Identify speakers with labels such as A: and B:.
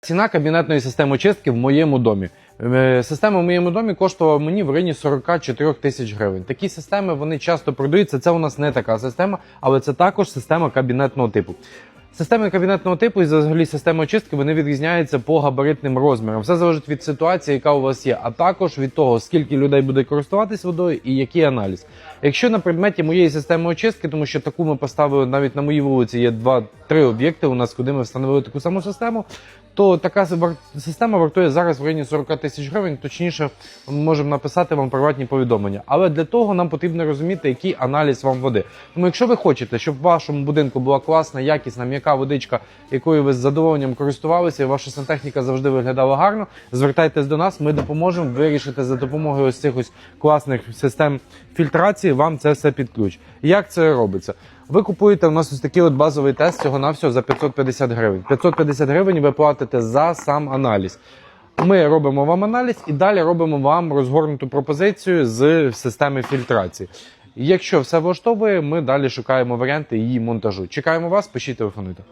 A: Ціна кабінетної системи чистки в моєму домі. Е, Система в моєму домі коштувала мені в районі 44 тисяч гривень. Такі системи вони часто продаються. Це у нас не така система, але це також система кабінетного типу. Системи кабінетного типу і взагалі системи очистки вони відрізняються по габаритним розмірам. Все залежить від ситуації, яка у вас є, а також від того, скільки людей буде користуватись водою і який аналіз. Якщо на предметі моєї системи очистки, тому що таку ми поставили навіть на моїй вулиці, є два-три об'єкти у нас, куди ми встановили таку саму систему, то така система вартує зараз в районі 40 тисяч гривень. Точніше, ми можемо написати вам приватні повідомлення. Але для того нам потрібно розуміти, який аналіз вам води. Тому, якщо ви хочете, щоб в вашому будинку була класна, якісна, м'яка водичка, якою ви з задоволенням користувалися, і ваша сантехніка завжди виглядала гарно, звертайтесь до нас. Ми допоможемо вирішити за допомогою ось цих ось класних систем фільтрації. Вам це все під ключ. Як це робиться? Ви купуєте у нас ось такий от базовий тест цього на все за 550 гривень. 550 гривень ви платите за сам аналіз. Ми робимо вам аналіз і далі робимо вам розгорнуту пропозицію з системи фільтрації. Якщо все влаштовує, ми далі шукаємо варіанти її монтажу. Чекаємо вас, пишіть, телефонуйте.